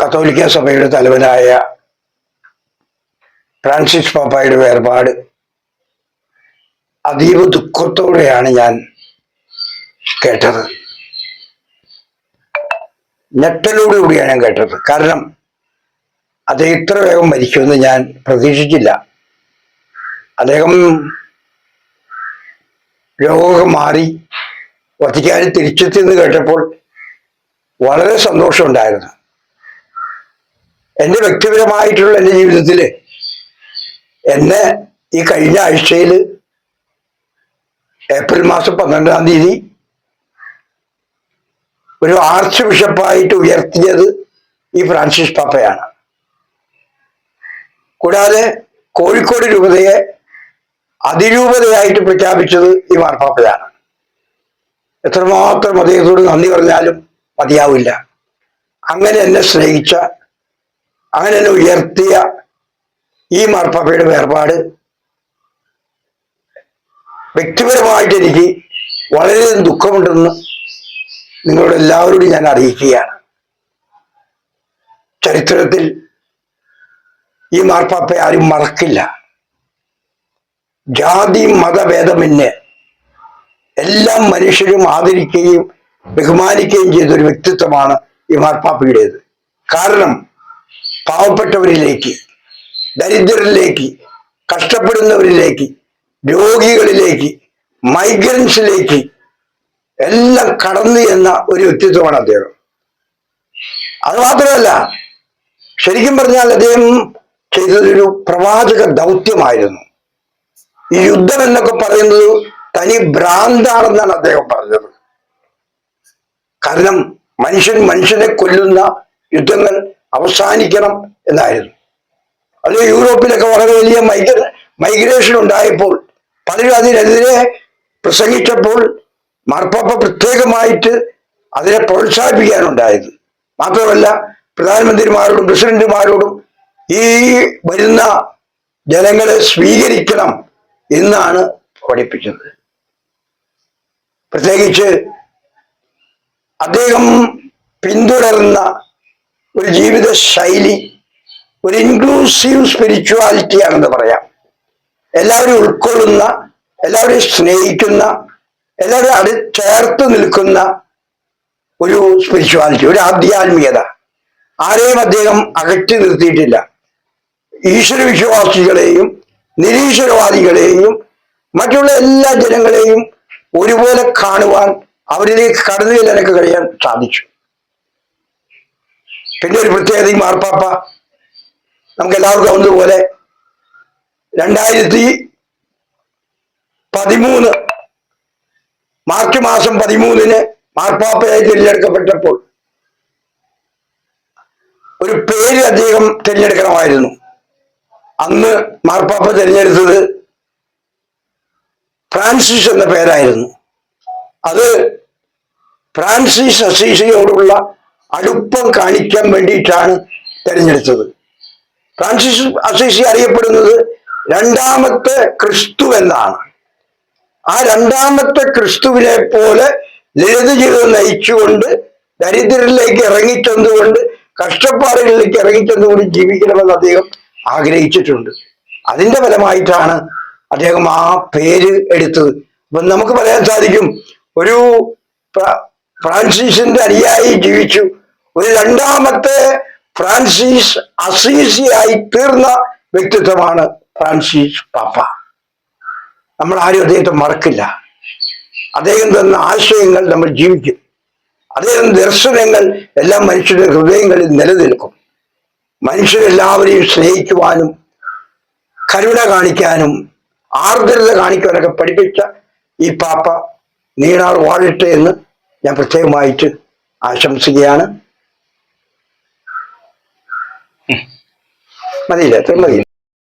കത്തോലിക്ക സഭയുടെ തലവനായ ഫ്രാൻസിസ് പാപ്പായുടെ വേർപാട് അതീവ ദുഃഖത്തോടെയാണ് ഞാൻ കേട്ടത്. ഞെട്ടലോടുകൂടിയാണ് ഞാൻ കേട്ടത്. കാരണം അദ്ദേഹം ഇത്ര വേഗം മരിക്കുമെന്ന് ഞാൻ പ്രതീക്ഷിച്ചില്ല. അദ്ദേഹം രോഗം മാറി വത്തിക്കാനിൽ തിരിച്ചെത്തിയെന്ന് കേട്ടപ്പോൾ വളരെ സന്തോഷമുണ്ടായിരുന്നു. എന്റെ വ്യക്തിപരമായിട്ടുള്ള എന്റെ ജീവിതത്തിൽ എന്നെ ഈ കഴിഞ്ഞ ആഴ്ചയിൽ ഏപ്രിൽ മാസം പന്ത്രണ്ടാം തീയതി ഒരു ആർച്ച് ബിഷപ്പായിട്ട് ഉയർത്തിയത് ഈ ഫ്രാൻസിസ് പാപ്പയാണ്. കൂടാതെ കോഴിക്കോട് രൂപതയെ അതിരൂപതയായിട്ട് പ്രഖ്യാപിച്ചത് ഈ മാർപ്പാപ്പയാണ് എത്രമാത്രം അദ്ദേഹത്തോട് നന്ദി പറഞ്ഞാലും മതിയാവില്ല. അങ്ങനെ എന്നെ സ്നേഹിച്ച അങ്ങനെ തന്നെ ഉയർത്തിയ ഈ മാർപ്പാപ്പയുടെ വേർപാട്? വ്യക്തിപരമായിട്ട് എനിക്ക് വളരെയധികം ദുഃഖമുണ്ടെന്ന് നിങ്ങളോട് എല്ലാവരോടും ഞാൻ അറിയിക്കുകയാണ്. ചരിത്രത്തിൽ ഈ മാർപ്പാപ്പയെ ആരും മറക്കില്ല. ജാതി മതഭേദമന്യേ എല്ലാ മനുഷ്യരും ആദരിക്കുകയും ബഹുമാനിക്കുകയും ചെയ്ത ഒരു വ്യക്തിത്വമാണ് ഈ മാർപ്പാപ്പയുടേത്. കാരണം പാവപ്പെട്ടവരിലേക്ക് ദരിദ്രരിലേക്ക് കഷ്ടപ്പെടുന്നവരിലേക്ക് രോഗികളിലേക്ക് മൈഗ്രൻസിലേക്ക് എല്ലാം കടന്നു എന്ന ഒരു വ്യക്തിത്വമാണ് അദ്ദേഹം. അത് മാത്രമല്ല ശരിക്കും പറഞ്ഞാൽ അദ്ദേഹം ചെയ്തതൊരു പ്രവാചക ദൗത്യമായിരുന്നു. ഈ യുദ്ധം എന്നൊക്കെ പറയുന്നത് തനി ഭ്രാന്താണെന്നാണ് അദ്ദേഹം പറഞ്ഞത്. കാരണം മനുഷ്യൻ മനുഷ്യനെ കൊല്ലുന്ന യുദ്ധങ്ങൾ അവസാനിക്കണം എന്നായിരുന്നു. അത് യൂറോപ്പിലൊക്കെ വളരെ വലിയ മൈഗ്ര മൈഗ്രേഷൻ ഉണ്ടായപ്പോൾ പലരും അതിനെതിരെ പ്രസംഗിച്ചപ്പോൾ മാർപ്പാപ്പ പ്രത്യേകമായിട്ട് അതിനെ പ്രോത്സാഹിപ്പിക്കാനുണ്ടായത്. മാത്രമല്ല പ്രധാനമന്ത്രിമാരോടും പ്രസിഡന്റുമാരോടും ഈ വരുന്ന ജനങ്ങളെ സ്വീകരിക്കണം എന്നാണ് പഠിപ്പിച്ചത്. പ്രത്യേകിച്ച് അദ്ദേഹം പിന്തുടർന്ന ഒരു ജീവിത ശൈലി ഒരു ഇൻക്ലൂസീവ് സ്പിരിച്വാലിറ്റി ആണെന്ന് പറയാം. എല്ലാവരും ഉൾക്കൊള്ളുന്ന എല്ലാവരെയും സ്നേഹിക്കുന്ന എല്ലാവരും അടി ചേർത്ത് നിൽക്കുന്ന ഒരു സ്പിരിച്വാലിറ്റി ഒരു ആധ്യാത്മികത. ആരെയും അദ്ദേഹം അകറ്റി നിർത്തിയിട്ടില്ല. ഈശ്വര വിശ്വാസികളെയും നിരീശ്വരവാദികളെയും മറ്റുള്ള എല്ലാ ജനങ്ങളെയും ഒരുപോലെ കാണുവാൻ അവരിലേക്ക് കടന്നു ചെല്ലാനൊക്കെ കഴിയാൻ സാധിച്ചു. പിന്നെ ഒരു പ്രത്യേകത ഈ മാർപ്പാപ്പ. നമുക്ക് എല്ലാവർക്കും ആവുന്നതുപോലെ രണ്ടായിരത്തി പതിമൂന്ന് മാർച്ച് മാസം പതിമൂന്നിന് മാർപ്പാപ്പയായി തിരഞ്ഞെടുക്കപ്പെട്ടപ്പോൾ ഒരു പേര് അദ്ദേഹം തിരഞ്ഞെടുക്കണമായിരുന്നു. അന്ന് മാർപ്പാപ്പ തിരഞ്ഞെടുത്തത് ഫ്രാൻസിസ് എന്ന പേരായിരുന്നു. അത് ഫ്രാൻസിസ് അസീസിയോടുള്ള അടുപ്പം കാണിക്കാൻ വേണ്ടിയിട്ടാണ് തെരഞ്ഞെടുത്തത്. ഫ്രാൻസിസ് അസീസി അറിയപ്പെടുന്നത് രണ്ടാമത്തെ ക്രിസ്തു എന്നാണ്. ആ രണ്ടാമത്തെ ക്രിസ്തുവിനെ പോലെ ലളിത ജീവിതം നയിച്ചുകൊണ്ട് ദരിദ്രരിലേക്ക് ഇറങ്ങിച്ചെന്നുകൊണ്ട് കഷ്ടപ്പാടുകളിലേക്ക് ഇറങ്ങിച്ചെന്നുകൊണ്ട് ജീവിക്കണമെന്ന് അദ്ദേഹം ആഗ്രഹിച്ചിട്ടുണ്ട്. അതിന്റെ ഫലമായിട്ടാണ് അദ്ദേഹം ആ പേര് എടുത്തത്. അപ്പം നമുക്ക് പറയാൻ സാധിക്കും ഒരു ഫ്രാൻസിസിന്റെ അനുയായി ജീവിച്ചു. ഒരു രണ്ടാമത്തെ ഫ്രാൻസിസ് അസീസിയായി തീർന്ന വ്യക്തിത്വമാണ് ഫ്രാൻസിസ് പാപ്പ. നമ്മൾ ആരും അദ്ദേഹത്തെ മറക്കില്ല. അദ്ദേഹം തന്ന ആശയങ്ങൾ നമ്മൾ ജീവിക്കും. അദ്ദേഹം ദർശനങ്ങൾ എല്ലാ മനുഷ്യരുടെ ഹൃദയങ്ങളിൽ നിലനിൽക്കും. മനുഷ്യരെല്ലാവരെയും സ്നേഹിക്കുവാനും കരുണ കാണിക്കാനും ആർദ്രത കാണിക്കാനൊക്കെ പഠിപ്പിച്ച ഈ പാപ്പ നീണാൾ വാഴട്ടെ എന്ന് ഞാൻ പ്രത്യേകമായിട്ട് ആശംസിക്കുകയാണ്. ma di dietro, ma di